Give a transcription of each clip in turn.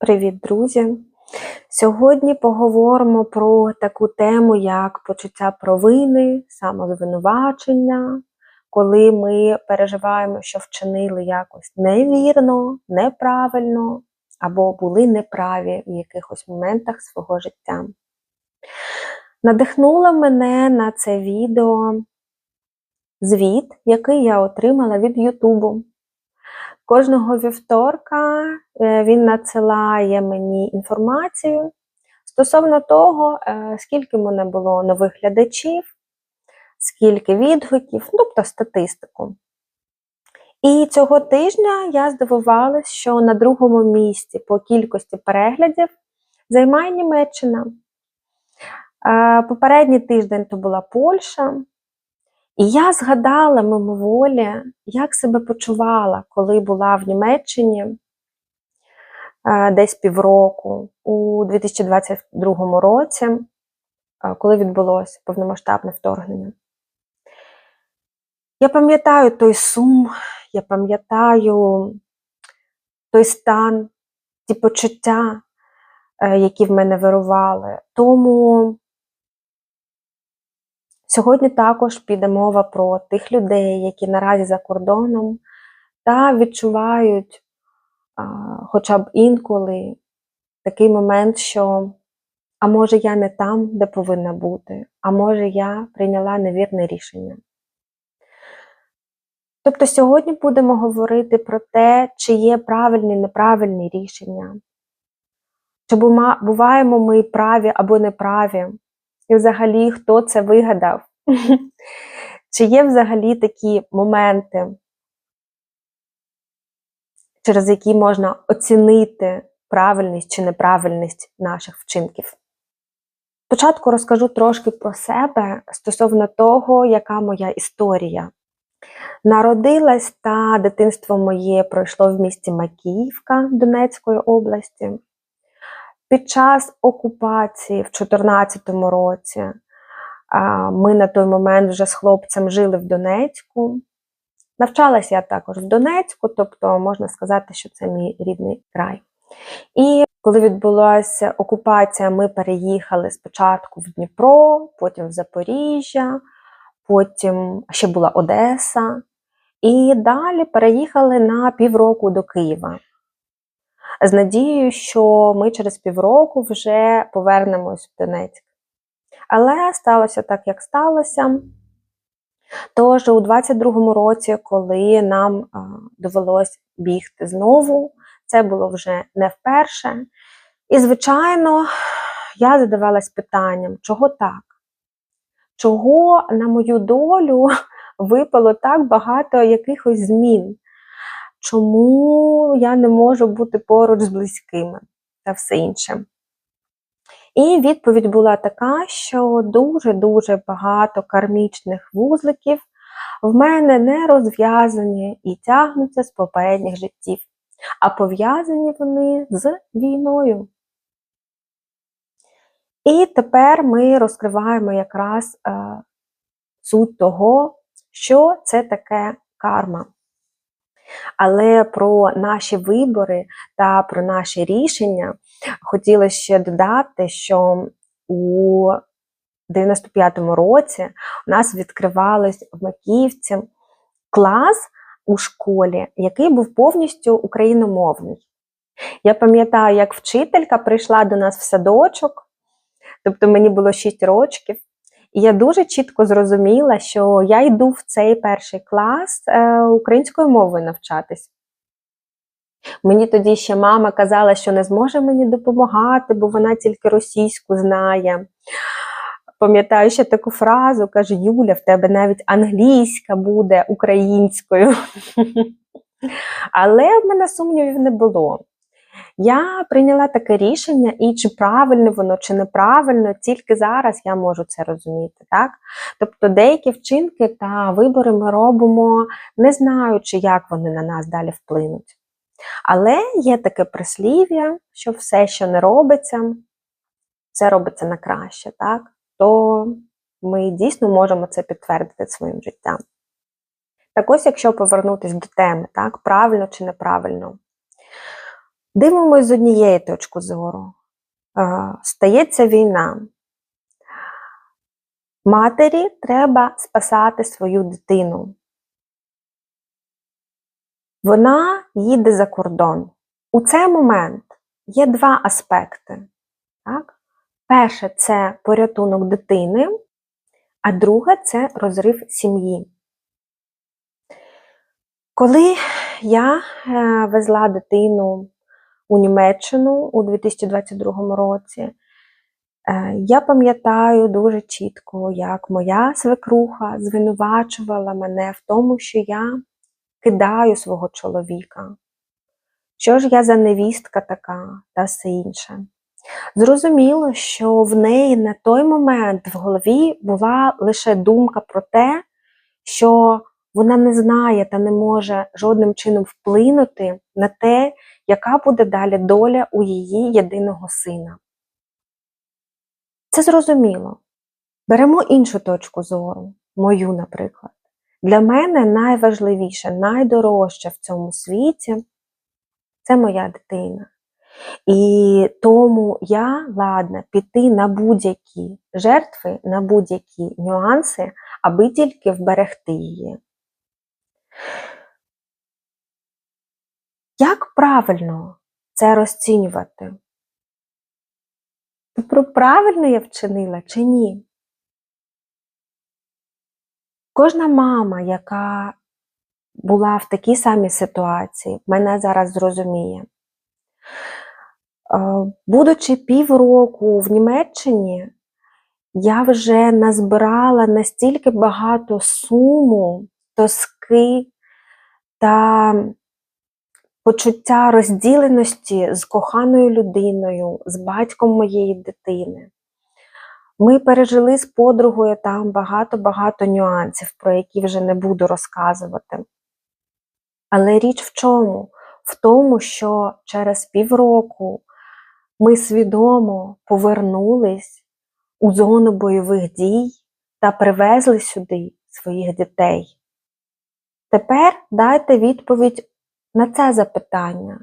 Привіт, друзі! Сьогодні поговоримо про таку тему, як почуття провини, самозвинувачення, коли ми переживаємо, що вчинили якось невірно, неправильно або були неправі в якихось моментах свого життя. Надихнуло мене на це відео звіт, який я отримала від Ютубу. Кожного вівторка е, він надсилає мені інформацію стосовно того, е, скільки в мене було нових глядачів, скільки відгуків, ну, тобто статистику. І цього тижня я здивувалася, що на другому місці по кількості переглядів займає Німеччина. Е, попередній тиждень то була Польща. І я згадала мимоволі, як себе почувала, коли була в Німеччині е, десь півроку у 2022 році, е, коли відбулося повномасштабне вторгнення. Я пам'ятаю той сум, я пам'ятаю той стан, ті почуття, е, які в мене вирували. Тому Сьогодні також піде мова про тих людей, які наразі за кордоном та відчувають а, хоча б інколи такий момент, що а може я не там, де повинна бути, а може я прийняла невірне рішення. Тобто сьогодні будемо говорити про те, чи є правильні неправильні рішення, чи буваємо ми праві або неправі. І взагалі, хто це вигадав? Чи є взагалі такі моменти, через які можна оцінити правильність чи неправильність наших вчинків? Спочатку розкажу трошки про себе стосовно того, яка моя історія. Народилась та дитинство моє пройшло в місті Макіївка Донецької області. Під час окупації в 2014 році ми на той момент вже з хлопцем жили в Донецьку. Навчалася я також в Донецьку, тобто можна сказати, що це мій рідний край. І коли відбулася окупація, ми переїхали спочатку в Дніпро, потім в Запоріжжя, потім ще була Одеса. І далі переїхали на півроку до Києва з надією, що ми через півроку вже повернемось в Донецьк. Але сталося так, як сталося. Тож у 22-му році, коли нам довелось бігти знову, це було вже не вперше. І, звичайно, я задавалась питанням, чого так? Чого на мою долю випало так багато якихось змін? Чому я не можу бути поруч з близькими та все інше. І відповідь була така, що дуже-дуже багато кармічних вузликів в мене не розв'язані і тягнуться з попередніх життів, а пов'язані вони з війною. І тепер ми розкриваємо якраз е, суть того, що це таке карма. Але про наші вибори та про наші рішення хотіла ще додати, що у 95-му році у нас відкривались в Макіївці клас у школі, який був повністю україномовний. Я пам'ятаю, як вчителька прийшла до нас в садочок, тобто мені було 6 років, і я дуже чітко зрозуміла, що я йду в цей перший клас е, українською мовою навчатись. Мені тоді ще мама казала, що не зможе мені допомагати, бо вона тільки російську знає. Пам'ятаю ще таку фразу, каже: Юля, в тебе навіть англійська буде українською. Але в мене сумнівів не було. Я прийняла таке рішення, і чи правильно воно, чи неправильно, тільки зараз я можу це розуміти. так? Тобто деякі вчинки та вибори ми робимо, не знаючи, як вони на нас далі вплинуть. Але є таке прислів'я, що все, що не робиться, це робиться на краще, так? то ми дійсно можемо це підтвердити своїм життям. Так ось, якщо повернутися до теми, так, правильно чи неправильно. Дивимось з однієї точки зору. Е, Стається війна. Матері треба спасати свою дитину. Вона їде за кордон. У цей момент є два аспекти. Так? Перше це порятунок дитини, а друге це розрив сім'ї. Коли я е, везла дитину у Німеччину у 2022 році, е, я пам'ятаю дуже чітко, як моя свекруха звинувачувала мене в тому, що я кидаю свого чоловіка. Що ж я за невістка така та все інше. Зрозуміло, що в неї на той момент в голові була лише думка про те, що вона не знає та не може жодним чином вплинути на те, яка буде далі доля у її єдиного сина. Це зрозуміло. Беремо іншу точку зору, мою, наприклад. Для мене найважливіше, найдорожче в цьому світі це моя дитина. І тому я ладна піти на будь-які жертви, на будь-які нюанси, аби тільки вберегти її. Як правильно це розцінювати? Про правильно я вчинила чи ні? Кожна мама, яка була в такій самій ситуації, мене зараз зрозуміє. Е, Будучи півроку в Німеччині, я вже назбирала настільки багато суму, тоски та почуття розділеності з коханою людиною, з батьком моєї дитини. Ми пережили з подругою там багато-багато нюансів, про які вже не буду розказувати. Але річ в чому? В тому, що через півроку ми свідомо повернулись у зону бойових дій та привезли сюди своїх дітей. Тепер дайте відповідь на це запитання.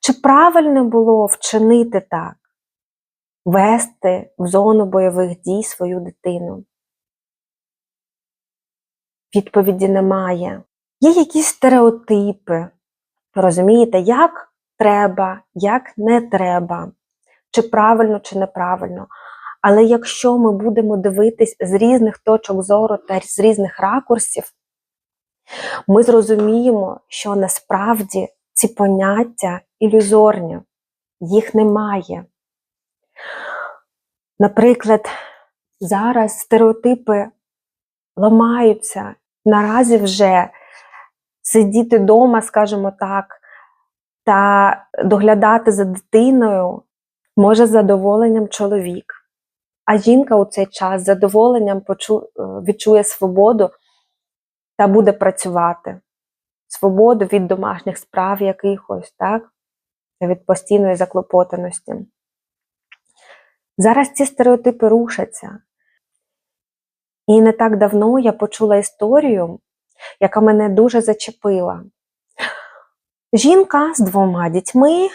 Чи правильно було вчинити так? Вести в зону бойових дій свою дитину? Відповіді немає. Є якісь стереотипи. Розумієте, як треба, як не треба, чи правильно, чи неправильно. Але якщо ми будемо дивитись з різних точок зору та з різних ракурсів, ми зрозуміємо, що насправді ці поняття ілюзорні, їх немає. Наприклад, зараз стереотипи ламаються, наразі вже сидіти вдома, скажімо так, та доглядати за дитиною може з задоволенням чоловік. А жінка у цей час з задоволенням відчує свободу та буде працювати. Свободу від домашніх справ якихось, так? від постійної заклопотаності. Зараз ці стереотипи рушаться. І не так давно я почула історію, яка мене дуже зачепила. Жінка з двома дітьми,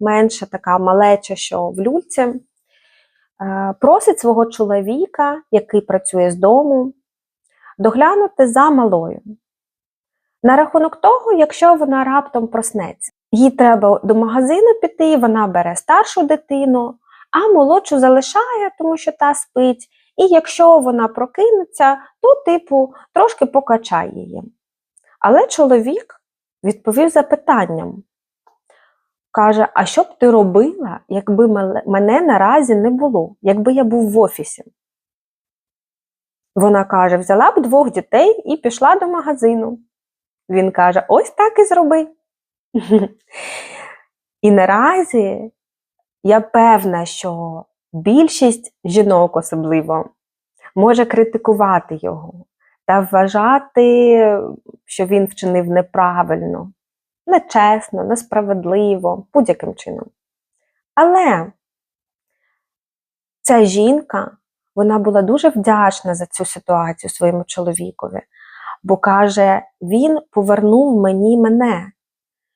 менша така малеча, що в люльці, е, просить свого чоловіка, який працює з дому, доглянути за малою. На рахунок того, якщо вона раптом проснеться, їй треба до магазину піти, вона бере старшу дитину, а молодшу залишає, тому що та спить. І якщо вона прокинеться, то, типу, трошки покачає її. Але чоловік відповів запитанням. Каже: А що б ти робила, якби мене наразі не було, якби я був в офісі? Вона каже: взяла б двох дітей і пішла до магазину. Він каже: ось так і зроби. І наразі я певна, що більшість жінок особливо може критикувати його та вважати, що він вчинив неправильно, нечесно, несправедливо, будь-яким чином. Але ця жінка, вона була дуже вдячна за цю ситуацію своєму чоловікові, бо каже, він повернув мені мене.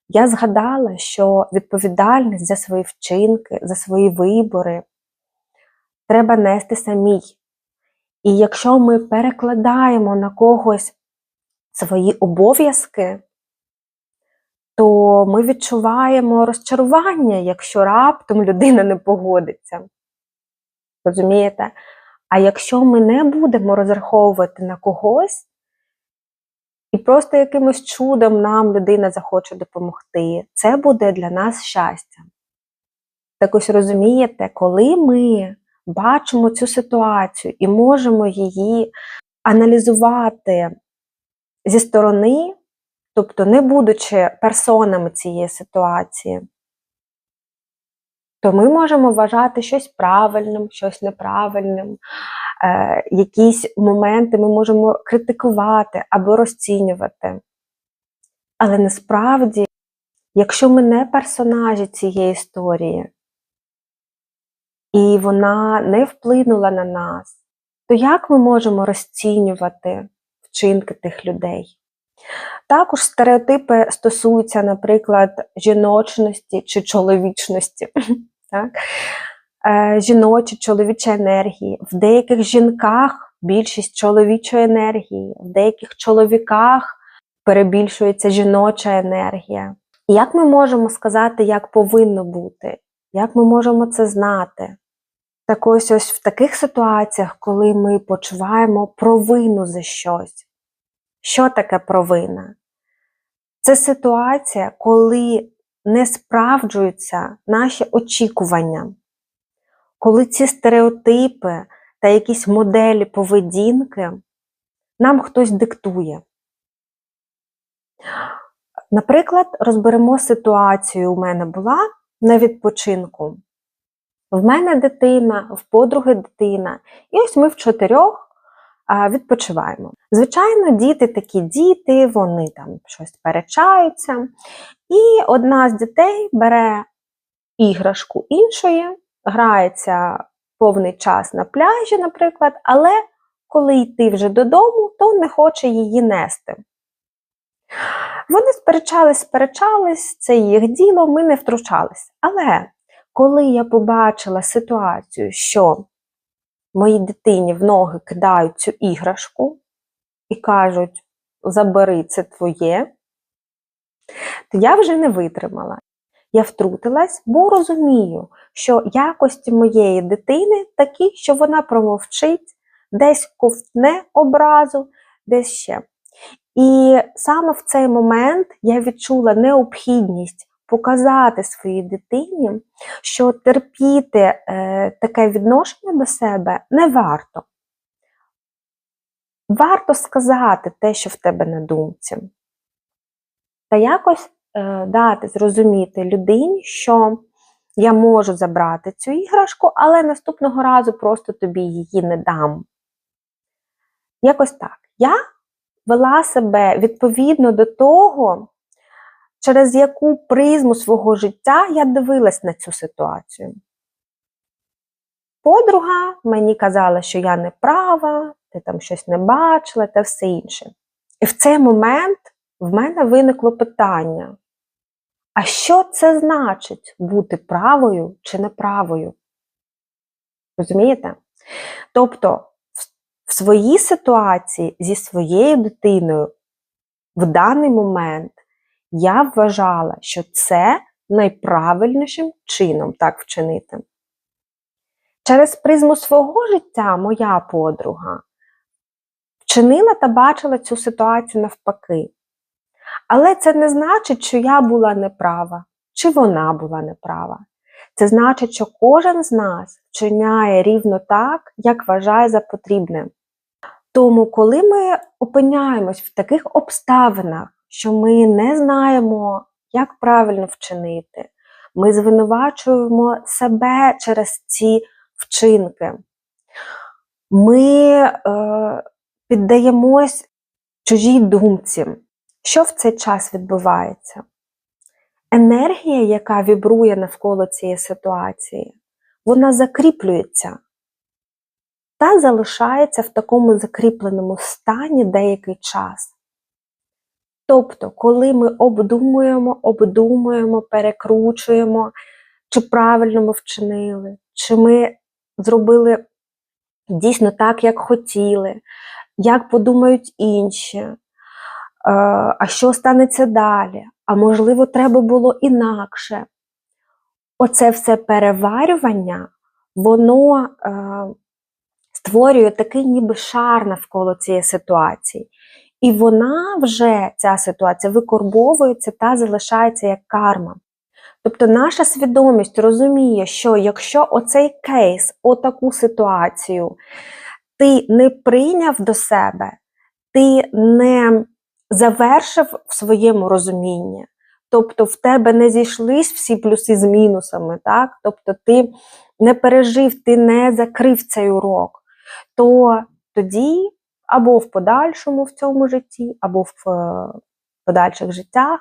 я згадала, що відповідальність за свої вчинки, за свої вибори треба нести самій. І якщо ми перекладаємо на когось свої обов'язки, то ми відчуваємо розчарування, якщо раптом людина не погодиться. Розумієте? А якщо ми не будемо розраховувати на когось, і просто якимось чудом нам людина захоче допомогти, це буде для нас щастя. Так ось розумієте, коли ми бачимо цю ситуацію і можемо її аналізувати зі сторони, тобто не будучи персонами цієї ситуації, то ми можемо вважати щось правильним, щось неправильним. Е, якісь моменти ми можемо критикувати або розцінювати. Але насправді, якщо ми не персонажі цієї історії, і вона не вплинула на нас, то як ми можемо розцінювати вчинки тих людей? Також стереотипи стосуються, наприклад, жіночності чи чоловічності. Так? Е, жіночі, чоловічі енергії. В деяких жінках більшість чоловічої енергії, в деяких чоловіках перебільшується жіноча енергія. Як ми можемо сказати, як повинно бути? Як ми можемо це знати? Так ось ось в таких ситуаціях, коли ми почуваємо провину за щось. Що таке провина? Це ситуація, коли не справджуються наші очікування коли ці стереотипи та якісь моделі поведінки нам хтось диктує. Наприклад, розберемо ситуацію, у мене була на відпочинку. В мене дитина, в подруги дитина, і ось ми в чотирьох відпочиваємо. Звичайно, діти такі діти, вони там щось перечаються. І одна з дітей бере іграшку іншої грається повний час на пляжі, наприклад, але коли йти вже додому, то не хоче її нести. Вони сперечались, сперечались, це їх діло, ми не втручались. Але коли я побачила ситуацію, що моїй дитині в ноги кидають цю іграшку і кажуть, забери це твоє, то я вже не витримала. Я втрутилась, бо розумію, що якості моєї дитини такі, що вона промовчить, десь ковтне образу, десь ще. І саме в цей момент я відчула необхідність показати своїй дитині, що терпіти е, таке відношення до себе не варто. Варто сказати те, що в тебе на думці. Та якось е, дати зрозуміти людині, що я можу забрати цю іграшку, але наступного разу просто тобі її не дам. Якось так. Я вела себе відповідно до того, через яку призму свого життя я дивилась на цю ситуацію. Подруга мені казала, що я не права, ти там щось не бачила та все інше. І в цей момент в мене виникло питання: а що це значить бути правою чи неправою? Розумієте? Тобто, в своїй ситуації зі своєю дитиною в даний момент я вважала, що це найправильнішим чином так вчинити. Через призму свого життя моя подруга вчинила та бачила цю ситуацію навпаки. Але це не значить, що я була неправа, чи вона була неправа. Це значить, що кожен з нас вчиняє рівно так, як вважає за потрібне. Тому, коли ми опиняємось в таких обставинах, що ми не знаємо, як правильно вчинити, ми звинувачуємо себе через ці вчинки, ми е, піддаємось чужій думці. Що в цей час відбувається? Енергія, яка вібрує навколо цієї ситуації, вона закріплюється та залишається в такому закріпленому стані деякий час. Тобто, коли ми обдумуємо, обдумуємо, перекручуємо, чи правильно ми вчинили, чи ми зробили дійсно так, як хотіли, як подумають інші, е, а що станеться далі? А можливо, треба було інакше. Оце все переварювання, воно е, створює такий ніби шар навколо цієї ситуації. І вона вже, ця ситуація, викорбовується та залишається як карма. Тобто наша свідомість розуміє, що якщо оцей кейс, отаку ситуацію, ти не прийняв до себе, ти не завершив в своєму розумінні, тобто в тебе не зійшлись всі плюси з мінусами, так? тобто ти не пережив, ти не закрив цей урок, то тоді або в подальшому в цьому житті, або в е, подальших життях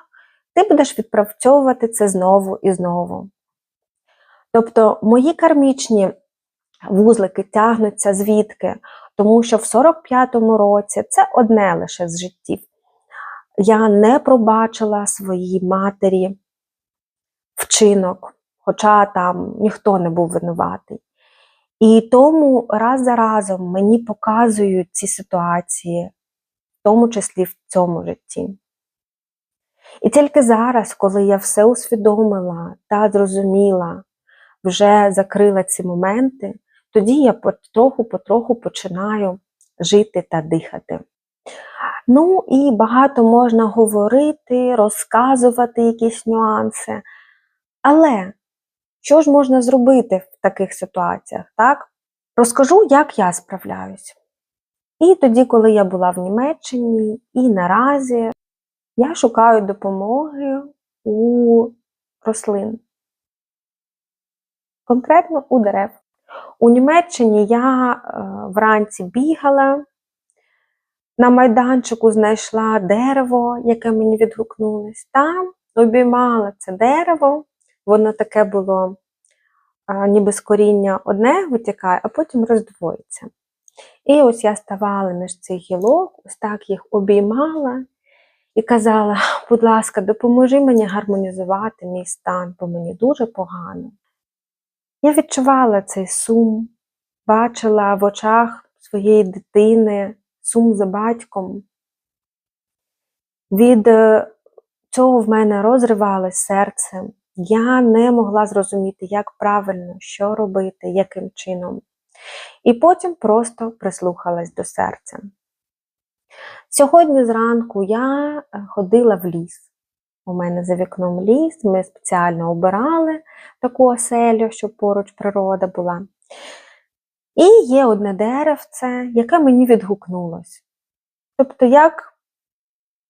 ти будеш відпрацьовувати це знову і знову. Тобто мої кармічні вузлики тягнуться звідки, тому що в 45-му році це одне лише з життів. Я не пробачила своїй матері вчинок, хоча там ніхто не був винуватий. І тому раз за разом мені показують ці ситуації, в тому числі в цьому житті. І тільки зараз, коли я все усвідомила та зрозуміла, вже закрила ці моменти, тоді я потроху-потроху починаю жити та дихати. Ну і багато можна говорити, розказувати якісь нюанси. Але що ж можна зробити таких ситуаціях? так? Розкажу, як я справляюсь. І тоді, коли я була в Німеччині, і наразі я шукаю допомоги у рослин, конкретно у дерев. У Німеччині я е, вранці бігала, на майданчику знайшла дерево, яке мені відгукнулось, там обіймала це дерево, воно таке було, ніби з коріння одне витікає, а потім роздвоїться. І ось я ставала між цих гілок, ось так їх обіймала і казала: будь ласка, допоможи мені гармонізувати мій стан, бо мені дуже погано. Я відчувала цей сум, бачила в очах своєї дитини сум за батьком. Від е, цього в мене розривалось серце. Я не могла зрозуміти, як правильно, що робити, яким чином. І потім просто прислухалась до серця. Сьогодні зранку я е, ходила в ліс. У мене за вікном ліс, ми спеціально обирали таку оселю, щоб поруч природа була. І є одне деревце, яке мені відгукнулось. Тобто, як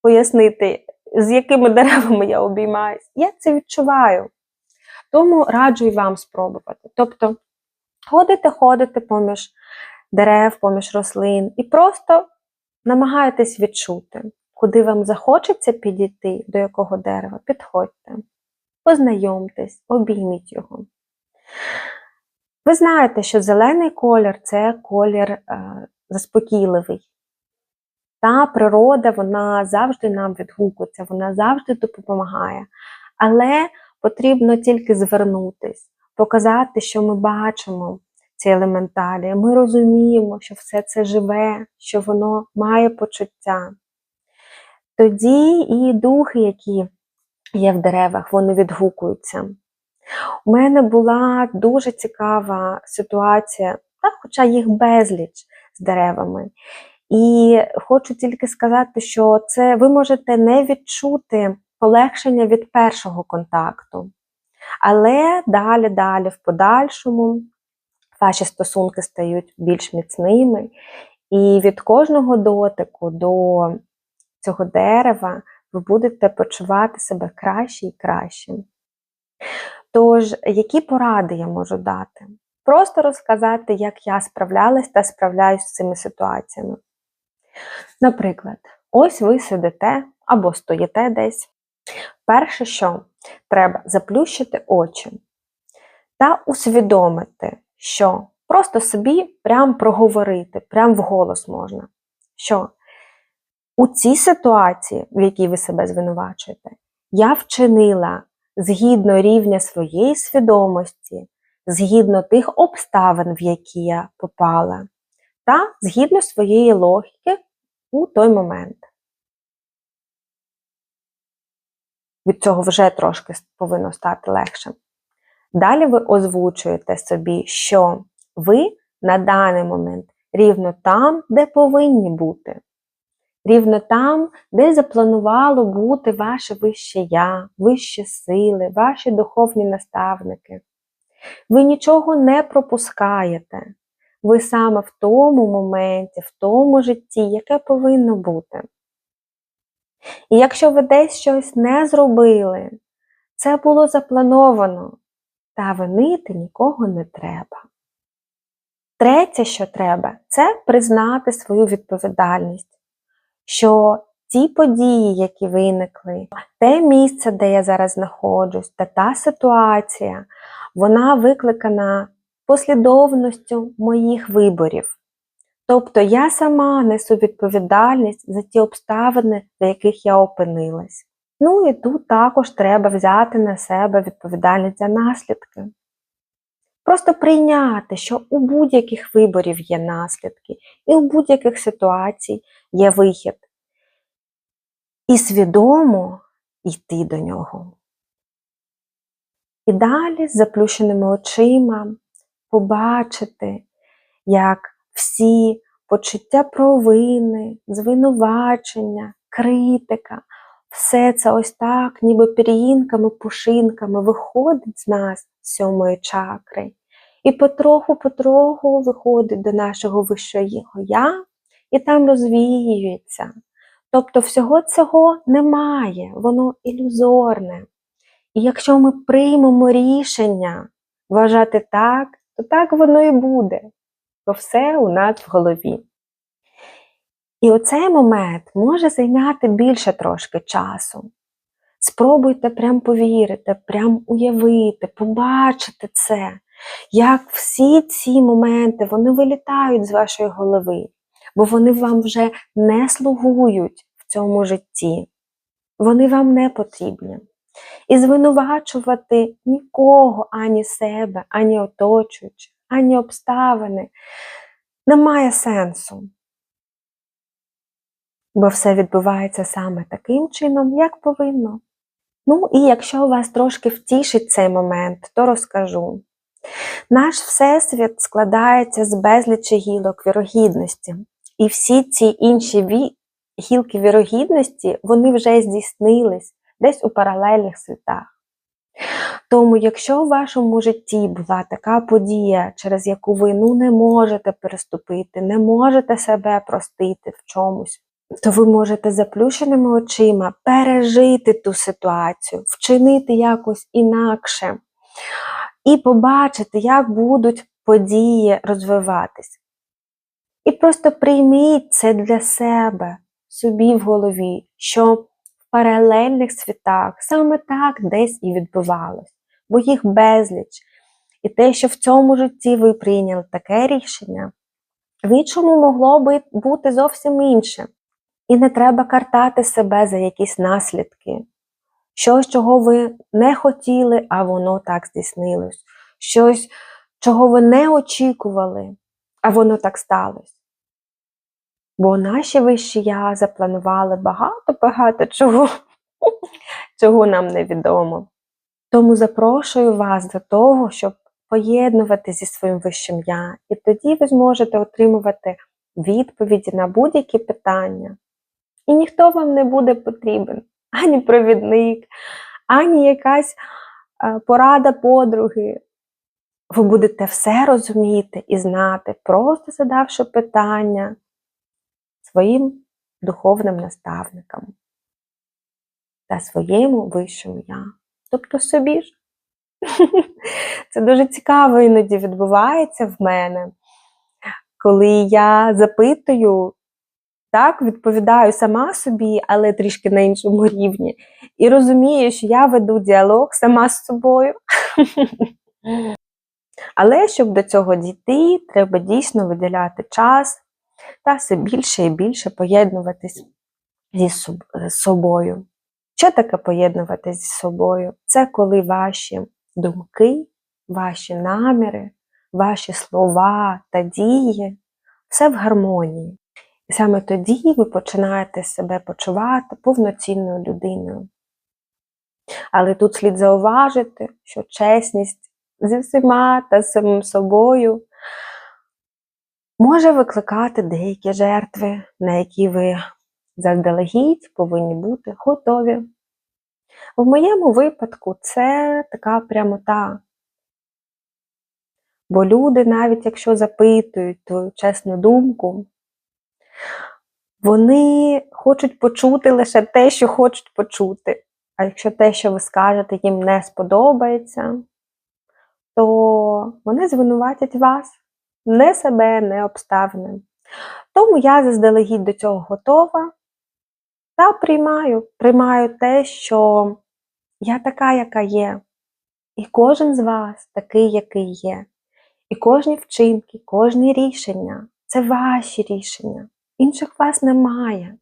пояснити, з якими деревами я обіймаюсь? Я це відчуваю. Тому раджу і вам спробувати. Тобто, ходите, ходите поміж дерев, поміж рослин, і просто намагайтесь відчути, куди вам захочеться підійти, до якого дерева, підходьте, познайомтесь, обійміть його. Ви знаєте, що зелений колір це колір е, заспокійливий. Та природа, вона завжди нам відгукується, вона завжди допомагає. Але потрібно тільки звернутись, показати, що ми бачимо ці елементалі. Ми розуміємо, що все це живе, що воно має почуття. Тоді і духи, які є в деревах, вони відгукуються. У мене була дуже цікава ситуація, хоча їх безліч з деревами. І хочу тільки сказати, що це ви можете не відчути полегшення від першого контакту. Але далі-далі, в подальшому, ваші стосунки стають більш міцними, і від кожного дотику до цього дерева ви будете почувати себе краще і краще. Тож, які поради я можу дати? Просто розказати, як я справлялась та справляюсь з цими ситуаціями. Наприклад, ось ви сидите або стоїте десь. Перше, що треба заплющити очі та усвідомити, що просто собі прям проговорити, прям вголос можна. Що у цій ситуації, в якій ви себе звинувачуєте, я вчинила згідно рівня своєї свідомості, згідно тих обставин, в які я попала, та згідно своєї логіки у той момент. Від цього вже трошки повинно стати легше. Далі ви озвучуєте собі, що ви на даний момент рівно там, де повинні бути. Рівно там, де запланувало бути ваше вище я, вищі сили, ваші духовні наставники. Ви нічого не пропускаєте. Ви саме в тому моменті, в тому житті, яке повинно бути. І якщо ви десь щось не зробили, це було заплановано, та винити нікого не треба. Третє, що треба, це признати свою відповідальність, що ті події, які виникли, те місце, де я зараз знаходжусь, та та ситуація, вона викликана послідовністю моїх виборів. Тобто я сама несу відповідальність за ті обставини, в яких я опинилась. Ну і тут також треба взяти на себе відповідальність за наслідки. Просто прийняти, що у будь-яких виборів є наслідки, і у будь-яких ситуацій є вихід. І свідомо йти до нього. І далі з заплющеними очима побачити, як всі почуття провини, звинувачення, критика, все це ось так, ніби пір'їнками, пушинками виходить з нас з сьомої чакри. І потроху-потроху виходить до нашого вищого я, і там розвіюється. Тобто всього цього немає, воно ілюзорне. І якщо ми приймемо рішення вважати так, то так воно і буде, бо все у нас в голові. І оцей момент може зайняти більше трошки часу. Спробуйте прям повірити, прям уявити, побачити це, як всі ці моменти вони вилітають з вашої голови, бо вони вам вже не слугують в цьому житті. Вони вам не потрібні. І звинувачувати нікого, ані себе, ані оточуючих, ані обставини немає сенсу. Бо все відбувається саме таким чином, як повинно. Ну і якщо вас трошки втішить цей момент, то розкажу. Наш Всесвіт складається з безлічі гілок вірогідності. І всі ці інші гілки вірогідності, вони вже здійснились десь у паралельних світах. Тому, якщо в вашому житті була така подія, через яку ви ну, не можете переступити, не можете себе простити в чомусь, то ви можете заплющеними очима пережити ту ситуацію, вчинити якось інакше і побачити, як будуть події розвиватись. І просто прийміть це для себе, собі в голові, що паралельних світах саме так десь і відбувалось, бо їх безліч. І те, що в цьому житті ви прийняли таке рішення, в іншому могло би бути зовсім інше. І не треба картати себе за якісь наслідки. Щось, чого ви не хотіли, а воно так здійснилось. Щось, чого ви не очікували, а воно так сталося. Бо наші вищі я запланували багато-багато чого, чого нам невідомо. Тому запрошую вас до того, щоб поєднувати зі своїм вищим я, і тоді ви зможете отримувати відповіді на будь-які питання. І ніхто вам не буде потрібен, ані провідник, ані якась е, порада подруги. Ви будете все розуміти і знати, просто задавши питання своїм духовним наставникам та своєму вищому я. Тобто собі ж. Це дуже цікаво іноді відбувається в мене, коли я запитую так, відповідаю сама собі, але трішки на іншому рівні. І розумію, що я веду діалог сама з собою. Але щоб до цього дійти, треба дійсно виділяти час та все більше і більше поєднуватись зі собою. Що таке поєднувати зі собою? Це коли ваші думки, ваші наміри, ваші слова та дії все в гармонії. І саме тоді ви починаєте себе почувати повноцінною людиною. Але тут слід зауважити, що чесність зі всіма та самим собою може викликати деякі жертви, на які ви заздалегідь повинні бути готові. В моєму випадку це така прямота. Бо люди, навіть якщо запитують твою чесну думку, вони хочуть почути лише те, що хочуть почути. А якщо те, що ви скажете, їм не сподобається, то вони звинуватять вас, не себе, не обставини. Тому я заздалегідь до цього готова та приймаю, приймаю те, що я така, яка є. І кожен з вас такий, який є. І кожні вчинки, кожні рішення це ваші рішення. Інших вас немає.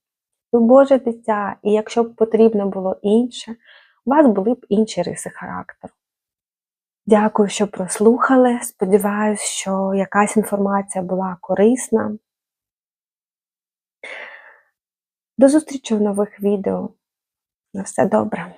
Ви Боже дитя, і якщо б потрібно було інше, у вас були б інші риси характеру. Дякую, що прослухали. Сподіваюсь, що якась інформація була корисна. До зустрічі в нових відео. На все добре.